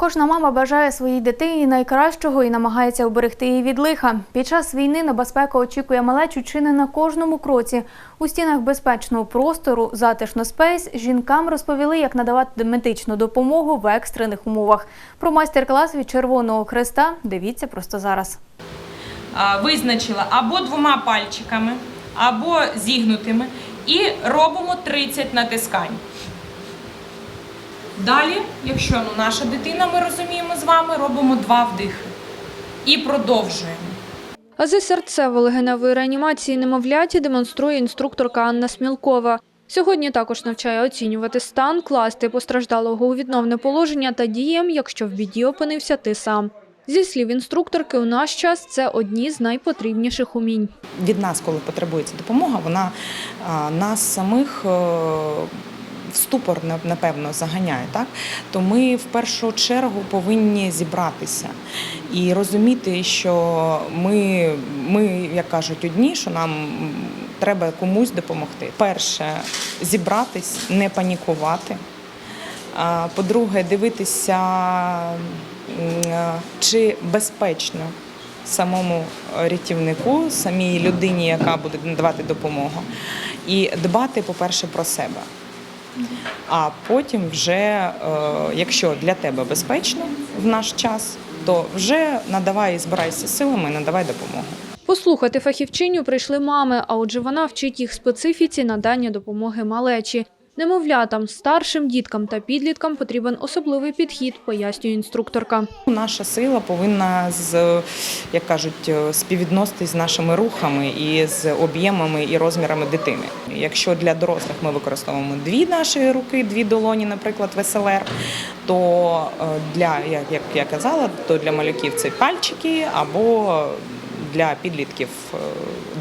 Кожна мама бажає своїй дитині найкращого і намагається уберегти її від лиха. Під час війни небезпека очікує малечу чи не на кожному кроці. У стінах безпечного простору затишно спейс жінкам розповіли, як надавати медичну допомогу в екстрених умовах. Про майстер-клас від Червоного Хреста дивіться просто зараз. визначила або двома пальчиками, або зігнутими, і робимо 30 натискань. Далі, якщо ну, наша дитина, ми розуміємо з вами, робимо два вдихи. І продовжуємо. Ази серцево-легеневої реанімації немовляті демонструє інструкторка Анна Смілкова. Сьогодні також навчає оцінювати стан, класти постраждалого у відновне положення та діям, якщо в біді опинився ти сам. Зі слів інструкторки, у наш час це одні з найпотрібніших умінь. від нас, коли потребується допомога, вона нас самих е, в ступор напевно заганяє. Так то ми в першу чергу повинні зібратися і розуміти, що ми, ми як кажуть, одні, що нам треба комусь допомогти. Перше зібратись, не панікувати. По-друге, дивитися, чи безпечно самому рятівнику, самій людині, яка буде надавати допомогу, і дбати, по-перше, про себе. А потім, вже, е, якщо для тебе безпечно в наш час, то вже надавай, збирайся силами, надавай допомогу. Послухати фахівчиню прийшли мами, а отже вона вчить їх специфіці надання допомоги малечі. Немовлятам, старшим діткам та підліткам потрібен особливий підхід, пояснює інструкторка. Наша сила повинна з, як кажуть, співвідноситись з нашими рухами і з об'ємами і розмірами дитини. Якщо для дорослих ми використовуємо дві наші руки, дві долоні, наприклад, в СЛР, то е, для, як, як я казала, то для малюків це пальчики або для підлітків е,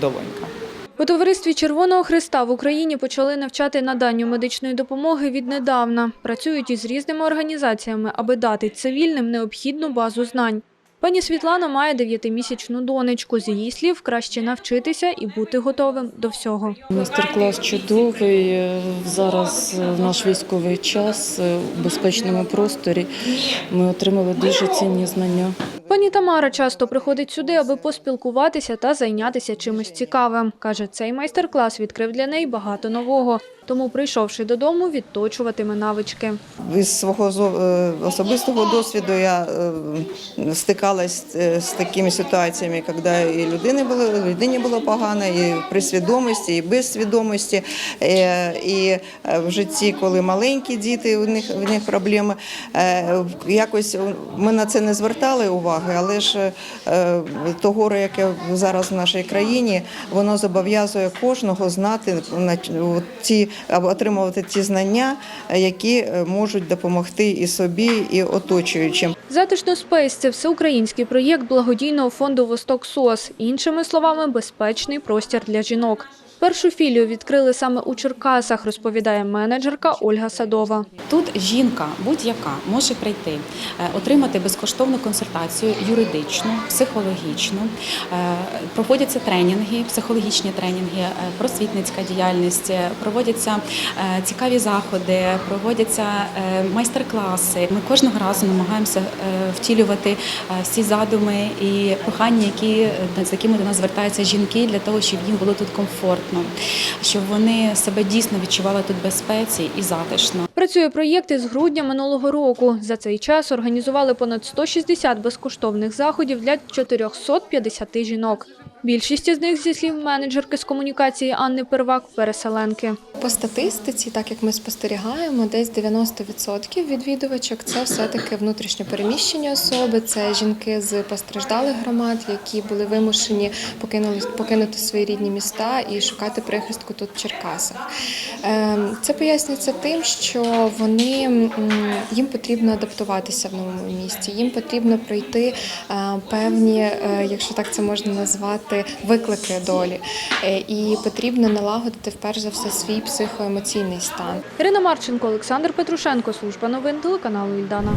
долонька. У товаристві Червоного Христа в Україні почали навчати наданню медичної допомоги віднедавна. Працюють із різними організаціями, аби дати цивільним необхідну базу знань. Пані Світлана має дев'ятимісячну донечку. З її слів, краще навчитися і бути готовим до всього. Майстер-клас чудовий. Е, Зараз е, наш військовий час е, у безпечному просторі ми отримали дуже цінні знання. Пані Тамара часто приходить сюди, аби поспілкуватися та зайнятися чимось цікавим. Каже, цей майстер-клас відкрив для неї багато нового. Тому, прийшовши додому, відточуватиме навички. Із свого е, особистого досвіду я е, стикалась е, з такими ситуаціями, коли і людини було, людині було погано, і при свідомості, і без свідомості. І в житті, коли маленькі діти, у них, в них проблеми. Якось ми на це не звертали уваги, але ж то горе, яке зараз в нашій країні, воно зобов'язує кожного знати на або отримувати ті знання, е, які е, можуть допомогти і собі, і оточуючим. Затишно Спейс це всеукраїнський проєкт благодійного фонду Восток СОС. Іншими словами, безпечний простір для жінок. Першу філію відкрили саме у Черкасах, розповідає менеджерка Ольга Садова. Тут жінка будь-яка може прийти, е, отримати безкоштовну консультацію юридичну, психологічну. Е, Проводяться тренінги, психологічні тренінги, е, просвітницька діяльність, проводяться цікаві заходи, проводяться майстер-класи. Ми кожного разу намагаємося втілювати всі задуми і прохання, які з якими до нас звертаються жінки, для того, щоб їм було тут комфортно, щоб вони себе дійсно відчували тут безпеці і затишно. Працює проєкт із грудня минулого року. За цей час організували понад 160 безкоштовних заходів для 450 жінок. Більшість із них, зі слів менеджерки з комунікації Анни Первак, переселенки. По статистиці, так як ми спостерігаємо, десь 90% відвідувачок це все-таки внутрішньо переміщені особи, це жінки з постраждалих громад, які були вимушені покинули, покинути свої рідні міста і шукати прихистку тут в Черкасах. Ем, Це пояснюється тим, що вони їм потрібно адаптуватися в новому місті, їм потрібно пройти е, певні, е, якщо так це можна назвати, виклики долі, Е, і потрібно налагодити вперше за все свій психоемоційний стан. Ірина Марченко, Олександр Петрушенко, служба новин телеканалу Ільдана.